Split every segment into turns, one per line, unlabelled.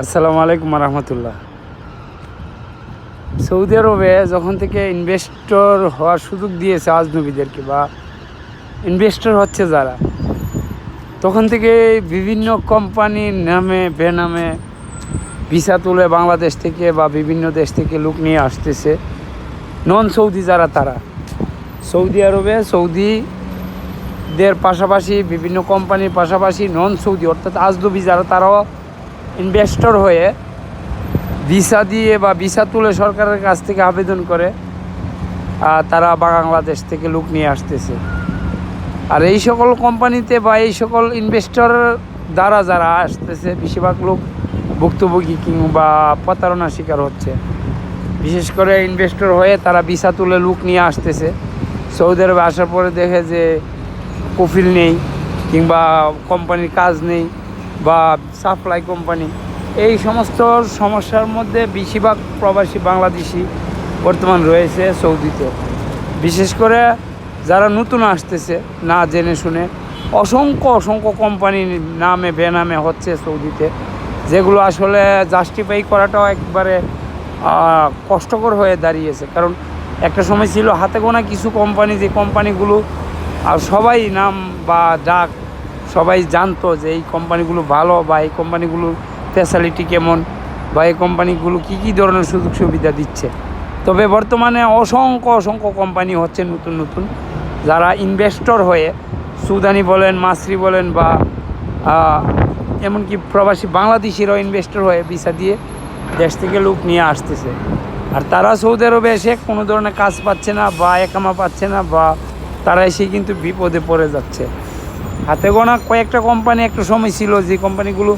আসসালামু আলাইকুম রহমতুল্লাহ সৌদি আরবে যখন থেকে ইনভেস্টর হওয়ার সুযোগ দিয়েছে আজনবীদেরকে বা ইনভেস্টর হচ্ছে যারা, তখন থেকে বিভিন্ন কোম্পানির নামে, বেনামে ভিসা তুলে বাংলাদেশ থেকে বা বিভিন্ন দেশ থেকে লোক নিয়ে আসতেছে নন সৌদি যারা তারা। সৌদি আরবে সৌদিদের পাশাপাশি বিভিন্ন কোম্পানির পাশাপাশি নন সৌদি অর্থাৎ আজনবী যারা, তারাও ইনভেস্টর হয়ে ভিসা দিয়ে বা ভিসা তুলে সরকারের কাছ থেকে আবেদন করে তারা বাংলাদেশ থেকে লোক নিয়ে আসতেছে। আর এই সকল কোম্পানিতে বা এই সকল ইনভেস্টর দ্বারা যারা আসতেছে, বেশিরভাগ লোক ভুক্তভোগী কিংবা প্রতারণার শিকার হচ্ছে। বিশেষ করে ইনভেস্টর হয়ে তারা ভিসা তুলে লোক নিয়ে আসতেছে। সৌদি আরবে আসার পরে দেখে যে কফিল নেই কিংবা কোম্পানির কাজ নেই। বা সাপ্লাই কোম্পানি এই সমস্ত সমস্যার মধ্যে বেশিরভাগ প্রবাসী বাংলাদেশি বর্তমান রয়েছে সৌদিতে। বিশেষ করে যারা নতুন আসতেছে, না জেনে শুনে, অসংখ্য অসংখ্য কোম্পানির নামে, বেনামে হচ্ছে সৌদিতে, যেগুলো আসলে জাস্টিফাই করাটাও একবারে কষ্টকর হয়ে দাঁড়িয়েছে। কারণ একটা সময় ছিল হাতে গোনা কিছু কোম্পানি যে কোম্পানিগুলো আর সবাই নাম বা ডাক সবাই জানতো যে এই কোম্পানিগুলো ভালো বা এই কোম্পানিগুলোর ফ্যাসিলিটি কেমন বা এই কোম্পানিগুলো কী কী ধরনের সুযোগ সুবিধা দিচ্ছে। তবে বর্তমানে অসংখ্য অসংখ্য কোম্পানি হচ্ছে নতুন নতুন। যারা ইনভেস্টর হয়ে সুদানি বলেন মাসরি বলেন বা এমনকি প্রবাসী বাংলাদেশিরাও ইনভেস্টর হয়ে ভিসা দিয়ে দেশ থেকে লোক নিয়ে আসতেছে। আর তারা সৌদি আরবে এসে কোনো ধরনের কাজ পাচ্ছে না বা একামা পাচ্ছে না বা তারা এসে কিন্তু বিপদে পড়ে যাচ্ছে। হাতে গোনা কয়েকটা কোম্পানি একটা সময় ছিল যে কোম্পানিগুলো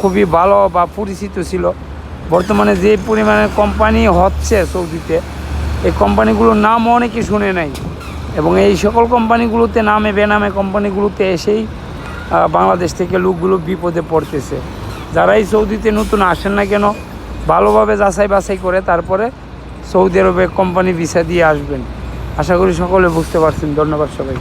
খুবই ভালো বা পরিচিত ছিল। বর্তমানে যে পরিমাণে কোম্পানি হচ্ছে সৌদিতে, এই কোম্পানিগুলোর নাম অনেকে শুনে নাই। এবং এই সকল কোম্পানিগুলোতে নামে বেনামে কোম্পানিগুলোতে এসেই বাংলাদেশ থেকে লোকগুলো বিপদে পড়তেছে। যারাই সৌদিতে নতুন আসেন না কেন, ভালোভাবে যাচাই বাছাই করে তারপরে সৌদি আরবে কোম্পানি ভিসা দিয়ে আসবেন। আশা করি সকলে বুঝতে পারছেন। ধন্যবাদ সবাই